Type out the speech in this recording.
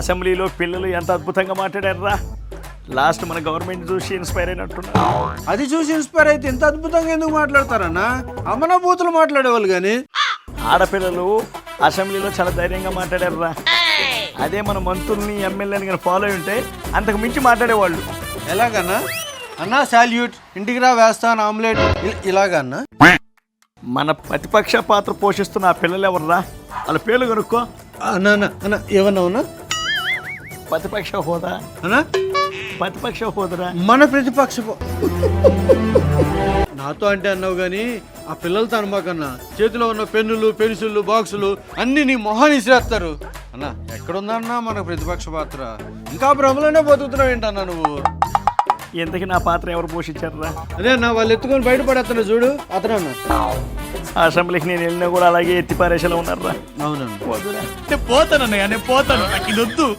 అసెంబ్లీలో పిల్లలు ఎంత అద్భుతంగా మాట్లాడారా లాస్ట్ మన గవర్నమెంట్ చూసి ఇన్స్పైర్ అయినట్టున్నారు. అది చూసి ఇన్స్పైర్ అయితే ఇంత అద్భుతంగా ఎందుకు మాట్లాడతారన్నా? అమనా బూతులు మాట్లాడేవాళ్ళు కానీ. ఆడపిల్లలు అసెంబ్లీలో చాలా ధైర్యంగా మాట్లాడారురా. అదే మన మంత్రుల్ని ఎమ్మెల్యేని కానీ ఫాలో అయి ఉంటే అంతకు మించి మాట్లాడేవాళ్ళు. ఎలాగన్నా? అన్నా సాల్యూట్ ఇంటికి రా వేస్తాను ఆమ్లెట్. ఇలాగన్నా? మన ప్రతిపక్ష పాత్ర పోషిస్తున్న ఆ పిల్లలు ఎవర్రా? వాళ్ళ పేర్లు కనుక్కో. అన్నా అన్నా అన్నా ఏమన్నా ఉన్నా? ప్రతిపక్ష హోదా. అన్నా ప్రతిపక్ష హోదరా మన ప్రతిపక్ష పో- నాతో అంటే అన్నావు కానీ ఆ పిల్లలతో అనమాకన్నా. చేతిలో ఉన్న పెన్నులు పెన్సిళ్ళు బాక్సులు అన్ని నీ మొహాన్ని ఇసిరేస్తారు అన్న ఎక్కడుందన్నా మన ప్రతిపక్ష పాత్ర? ఇంకా భ్రమలోనే బతుకుతున్నావు ఏంటన్నా నువ్వు? ఇంతకీ నా పాత్ర ఎవరు పోషించారురా? అదే అన్న వాళ్ళు ఎత్తుకొని బయటపడేస్తున్నా చూడు. అతను అన్న. అసెంబ్లీకి నేను వెళ్ళినా కూడా అలాగే ఎత్తి పారేసేలా ఉన్నారా నేను పోతాను నేను పోతాను. నాకు ఇది వద్దు.